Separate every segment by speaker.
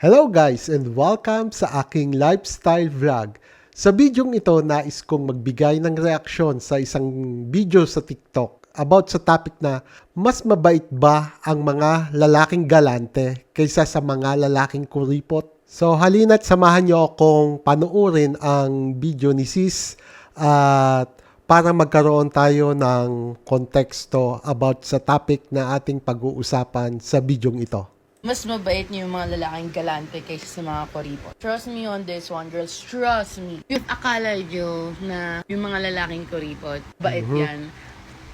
Speaker 1: Hello guys and welcome sa aking lifestyle vlog. Sa bidyong ito, nais kong magbigay ng reaksyon sa isang video sa TikTok about sa topic na mas mabait ba ang mga lalaking galante kaysa sa mga lalaking kuripot? So halina't samahan niyo akong panuorin ang video ni Sis at para magkaroon tayo ng konteksto about sa topic na ating pag-uusapan sa bidyong ito.
Speaker 2: Mas mabait niyo yung mga lalaking galante kaysa sa mga koripot. Trust me on this one, girls. Trust me. Yung akala niyo na yung mga lalaking koripot, bait yan.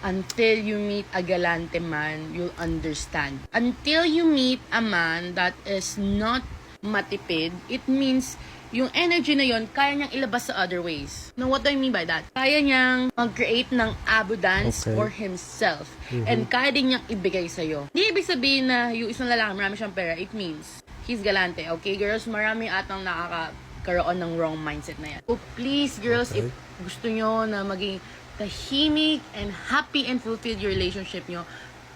Speaker 2: Until you meet a galante man, you'll understand. Until you meet a man that is not matipid, it means yung energy na yon kaya niyang ilabas sa other ways. Now, what do I mean by that? Kaya niyang mag-create ng abundance
Speaker 1: Okay.
Speaker 2: for himself. And kaya din niyang ibigay sa'yo. Hindi ibig sabihin na yung isang lalaki, marami siyang pera. It means, he's galante. Okay, girls? Marami atang nakakaroon ng wrong mindset na yan. So, please, girls,
Speaker 1: Okay.
Speaker 2: if gusto nyo na maging tahimik and happy and fulfilled your relationship nyo,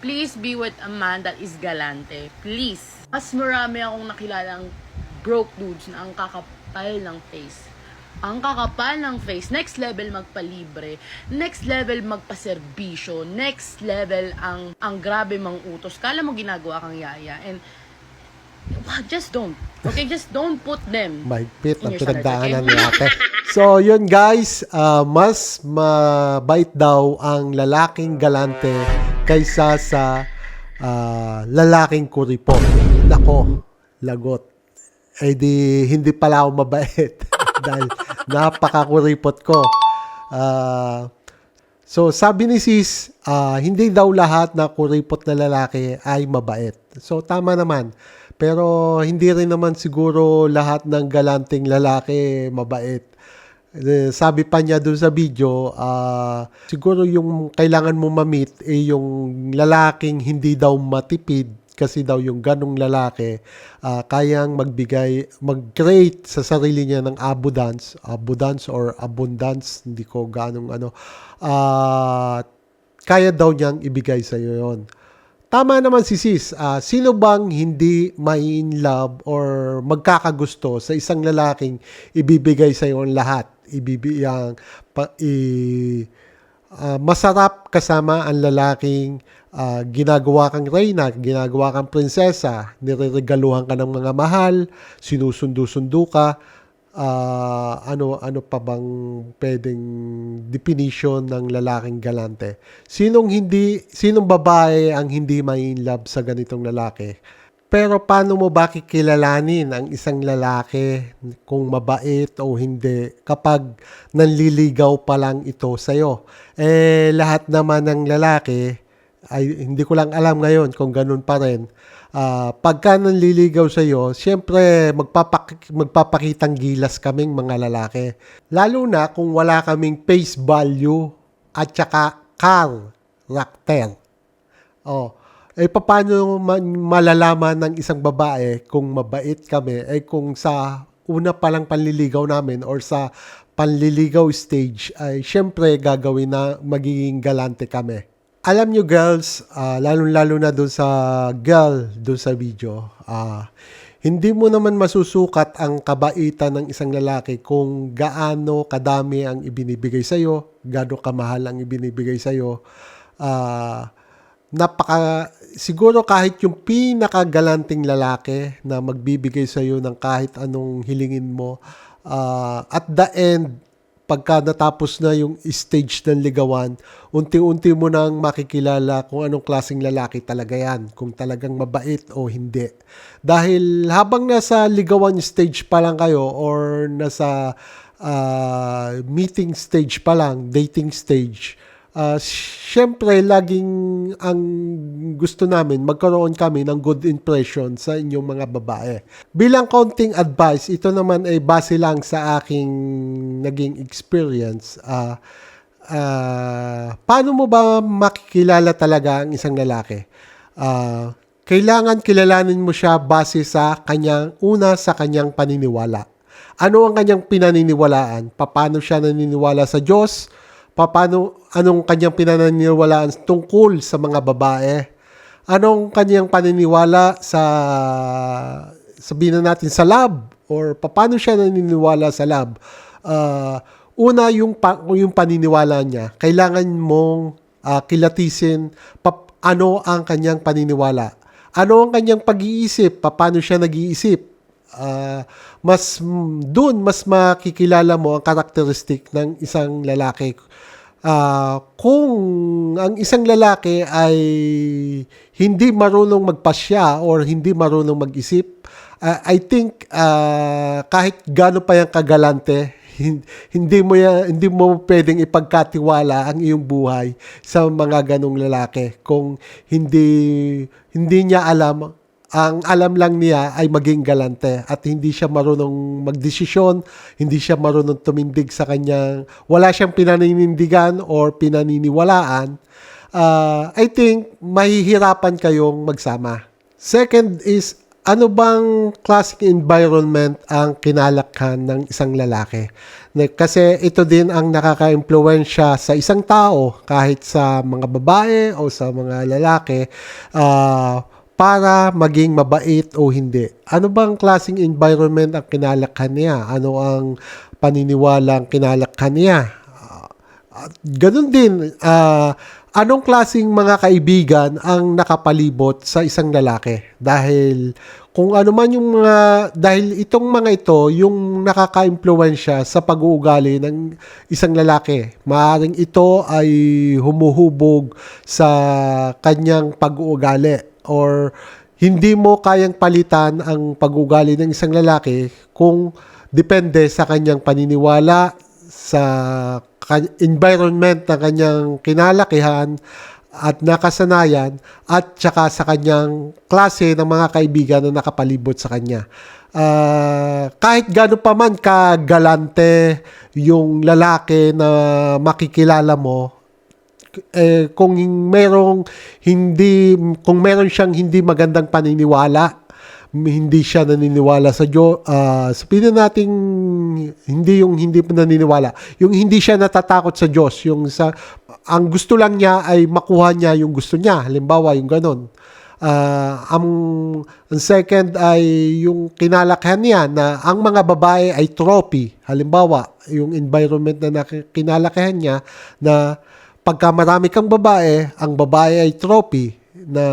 Speaker 2: please be with a man that is galante. Please. Mas marami akong nakilalang broke dudes na ang kakapal ng face. Ang kakapal ng face. Next level magpalibre. Next level magpaserbisyo. Next level ang ang grabe mang utos. Kala mo ginagawa kang yaya. And just don't. Okay, just don't put them.
Speaker 1: mahigpit ang pinagdaanan
Speaker 2: okay?
Speaker 1: ate. So, yun guys, ah, mas mabait daw ang lalaking galante kaysa sa ah, lalaking kuripot. Nako, lagot. Eh di, hindi pala ako mabait dahil napakakuripot ko. Ah, so, sabi ni sis, ah, hindi daw lahat na kuripot na lalaki ay mabait. So, tama naman. Pero hindi rin naman siguro lahat ng galanting lalaki mabait. Eh, Sabi pa niya doon sa video, ah, siguro yung kailangan mo ma-meet eh yung lalaking hindi daw matipid kasi daw yung ganong lalaki ah, kayang magbigay, mag-create sa sarili niya ng abundance, abundance or abundance, hindi ko ganong ano, ah, kaya daw niyang ibigay sa iyo yon. Tama naman si Sis. Ah, sino bang hindi ma-in love or magkakagusto sa isang lalaking ibibigay sa iyo ang lahat? Ibibigay pa, i, ah, masarap kasama ang lalaking ah, ginagawa kang reyna, ginagawa kang prinsesa, nireregaluhan ka ng mga mahal, sinusundo-sundo ka, ah, ano ano pa bang pwedeng definition ng lalaking galante? Sinong hindi sinong babae ang hindi may love sa ganitong lalaki? Pero paano mo ba kikilalanin ang isang lalaki kung mabait o hindi kapag nanliligaw pa lang ito sa'yo? Eh, lahat naman ng lalaki, ay hindi ko lang alam ngayon kung ganun pa rin. Ah, pagka nanliligaw sa iyo, siyempre magpapak magpapakitang gilas kaming mga lalaki. Lalo na kung wala kaming face value at saka character. Oh, eh paano man malalaman ng isang babae kung mabait kami eh kung sa una pa lang panliligaw namin or sa panliligaw stage ay syempre gagawin na magiging galante kami. Alam nyo girls, ah, lalong-lalo na doon sa girl doon sa video, ah, hindi mo naman masusukat ang kabaitan ng isang lalaki kung gaano kadami ang ibinibigay sa'yo, gaano kamahal ang ibinibigay sa'yo. Ah, napaka siguro kahit yung pinakagalanting lalaki na magbibigay sa iyo ng kahit anong hilingin mo ah, at the end pagka natapos na yung stage ng ligawan, unti-unti mo nang makikilala kung anong klaseng lalaki talaga yan, kung talagang mabait o hindi. Dahil habang nasa ligawan stage pa lang kayo or nasa ah, meeting stage pa lang, dating stage, Ah, syempre, laging ang gusto namin, magkaroon kami ng good impression sa inyong mga babae. Bilang konting advice, ito naman ay base lang sa aking naging experience. Ah, ah, paano mo ba makikilala talaga ang isang lalaki? Ah, kailangan kilalanin mo siya base sa kanyang, una sa kanyang paniniwala. Ano ang kanyang pinaniniwalaan? Paano siya naniniwala sa Diyos? Paano, anong kanyang pinaniniwalaan tungkol sa mga babae? Anong kanyang paniniwala sa sabihin na natin sa lab or paano siya naniniwala sa lab. Ah, una yung pa, yung paniniwala niya, kailangan mong ah, kilatisin pap, ano ang kanyang paniniwala. Ano ang kanyang pag-iisip, paano siya nag-iisip. Ah, mas doon mas makikilala mo ang karakteristik ng isang lalaki. Ah, kung ang isang lalaki ay hindi marunong magpasya or hindi marunong mag-isip, ah, I think ah, kahit gaano pa yung kagalante, hin- hindi mo ya, hindi mo pwedeng ipagkatiwala ang iyong buhay sa mga ganong lalaki kung hindi hindi niya alam ang alam lang niya ay maging galante at hindi siya marunong magdesisyon, hindi siya marunong tumindig sa kanyang, wala siyang pinaninindigan or pinaniniwalaan, uh, I think mahihirapan kayong magsama. Second is, ano bang classic environment ang kinalakhan ng isang lalaki? Kasi ito din ang nakaka-impluensya sa isang tao, kahit sa mga babae o sa mga lalaki, ah, para maging mabait o hindi. Ano bang klaseng environment ang kinalakhan niya? Ano ang paniniwala ang kinalakhan niya? At ganun din, ah, anong klasing mga kaibigan ang nakapalibot sa isang lalaki? Dahil kung ano man yung mga, dahil itong mga ito, yung nakaka-impluensya sa pag-uugali ng isang lalaki. Maaring ito ay humuhubog sa kanyang pag-uugali or hindi mo kayang palitan ang pag-uugali ng isang lalaki kung depende sa kanyang paniniwala, sa environment na kanyang kinalakihan at nakasanayan at saka sa kanyang klase ng mga kaibigan na nakapalibot sa kanya. Ah, kahit gaano pa man kagalante yung lalaki na makikilala mo, eh, kung merong hindi kung meron siyang hindi magandang paniniwala hindi siya naniniwala sa Diyos uh, sabihin na nating hindi yung hindi naniniwala. Yung hindi siya natatakot sa Diyos yung sa ang gusto lang niya ay makuha niya yung gusto niya halimbawa yung ganon. Ah, ang, ang second ay yung kinalakhan niya na ang mga babae ay trophy halimbawa yung environment na kinalakhan niya na pagka marami kang babae, ang babae ay trophy na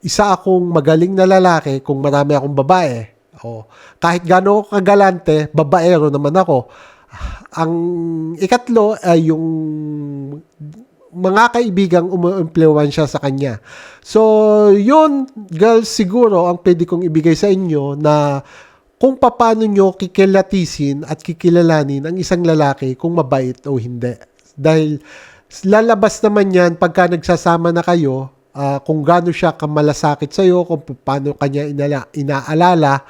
Speaker 1: isa akong magaling na lalaki kung marami akong babae. O, kahit gaano ako kagalante, babaero naman ako. Ang ikatlo ay yung mga kaibigang umuimpluwensya sa kanya. So, yun, girls, siguro ang pwede kong ibigay sa inyo na kung paano nyo kikilatisin at kikilalanin ang isang lalaki kung mabait o hindi. Dahil lalabas naman yan pagka nagsasama na kayo, ah, kung gaano siya kamalasakit sa'yo, kung paano kanya inala, inaalala,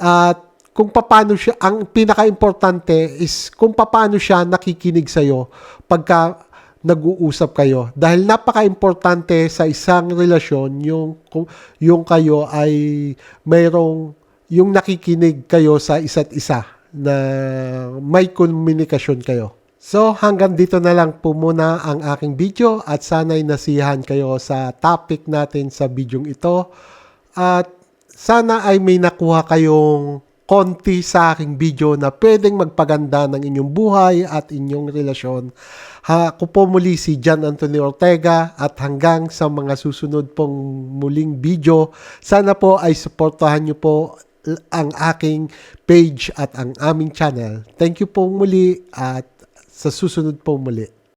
Speaker 1: at kung paano siya, ang pinaka-importante is kung paano siya nakikinig sa'yo pagka nag-uusap kayo. Dahil napaka-importante sa isang relasyon yung, yung kayo ay mayroong yung nakikinig kayo sa isa't isa na may komunikasyon kayo. So hanggang dito na lang po muna ang aking video at sana'y nasihan kayo sa topic natin sa video ito. At sana ay may nakuha kayong konti sa aking video na pwedeng magpaganda ng inyong buhay at inyong relasyon. Ha, ako po muli si John Anthony Ortega at hanggang sa mga susunod pong muling video, sana po ay suportahan niyo po ang aking page at ang aming channel. Thank you po muli at sa susunod po muli.